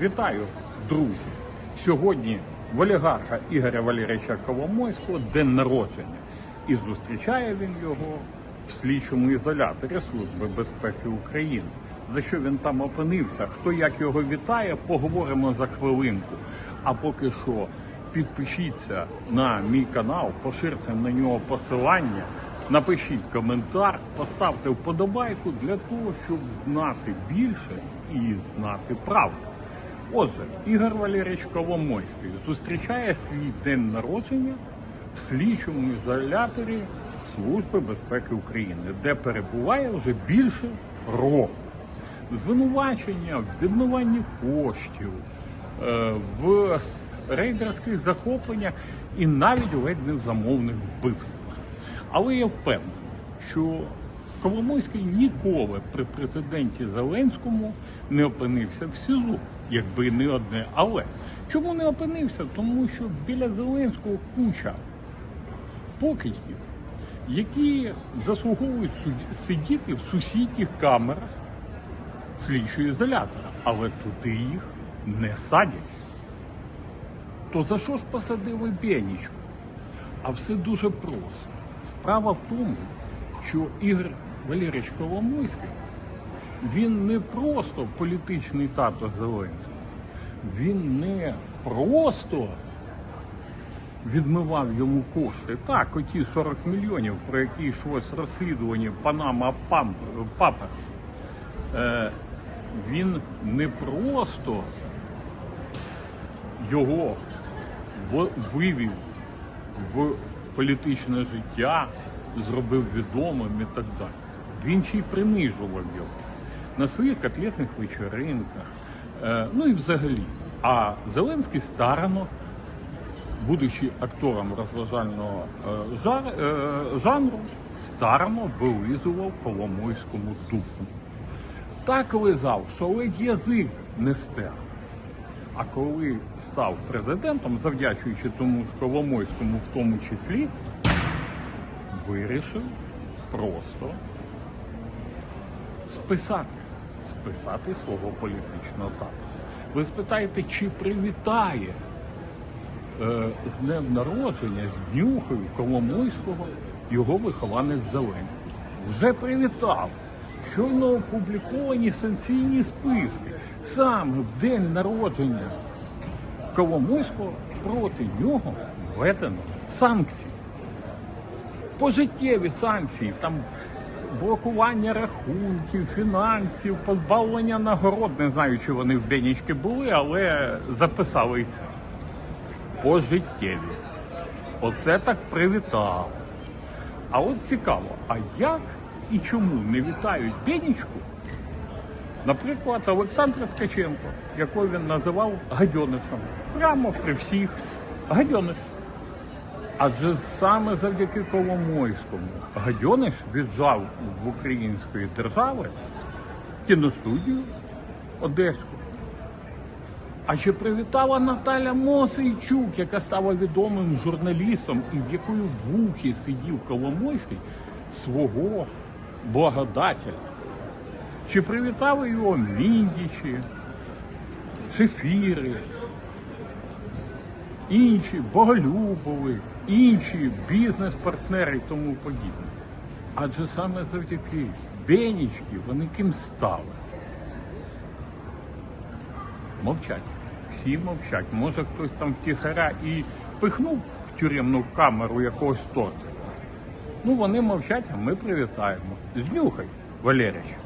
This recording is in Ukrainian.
Вітаю, друзі! Сьогодні в олігарха Ігоря Валерійовича Коломойського день народження. І зустрічає він його в слідчому ізоляторі Служби безпеки України. За що він там опинився? Хто як його вітає, поговоримо за хвилинку. А поки що підпишіться на мій канал, поширте на нього посилання, напишіть коментар, поставте вподобайку для того, щоб знати більше і знати правду. Отже, Ігор Валерійович Коломойський зустрічає свій день народження в слідчому ізоляторі Служби безпеки України, де перебуває вже більше року. Звинувачення в відмиванні коштів, е, в рейдерських захопленнях і навіть ледь не замовних вбивствах. Але я впевнений, що Коломойський ніколи при президенті Зеленському не опинився в СІЗО, якби не одне. Але чому не опинився? Тому що біля Зеленського куча покидьків, які заслуговують сидіти в сусідніх камерах слідчого ізолятора, але туди їх не садять. То за що ж посадили Бєнічку? А все дуже просто. Справа в тому, що Ігор Валерійович Коломойський він не просто політичний тато Зеленського, він не просто відмивав йому кошти. Так, оті 40 мільйонів, про які йшлось розслідування Панама Паперс, е, він не просто його вивів в політичне життя, зробив відомим і так далі. Він ще й принижував його на своїх котлетних вечеринках, е, ну і взагалі. А Зеленський старано, будучи актором розважального е, е, жанру, старано вилизував Коломойському дупу. Так лизав, що ледь язик не стер. А коли став президентом, завдячуючи тому ж Коломойському в тому числі, вирішив просто списати, списати свого політичного тата. Ви спитаєте, чи привітає е, з днем народження, з днюхою Коломойського його вихованець Зеленський? Вже привітав. Щойно опубліковані санкційні списки. Саме в день народження Коломойського проти нього введено санкції. Пожиттєві санкції, там блокування рахунків, фінансів, позбавлення нагород. Не знаю, чи вони в Бенічки були, але записали це. Пожиттєві. Оце так привітав. А от цікаво, а як і чому не вітають Бенічку, наприклад, Олександра Ткаченко, якого він називав гадьонишем. Прямо при всіх гадьониш. Адже саме завдяки Коломойському Гадьониш віджав в української держави кіностудію Одеську. А чи привітала Наталя Мосейчук, яка стала відомим журналістом і в якої вухі сидів Коломойський свого благодателя? Чи привітали його міндічі, шефіри, інші Боголюбови, інші бізнес-партнери і тому подібне? Адже саме завдяки Бенічки вони ким стали? Мовчать. Всі мовчать. Може хтось там втіхаря і пихнув в тюремну камеру якогось торта. Ну вони мовчать, а ми привітаємо. Знюхай, Валерійович.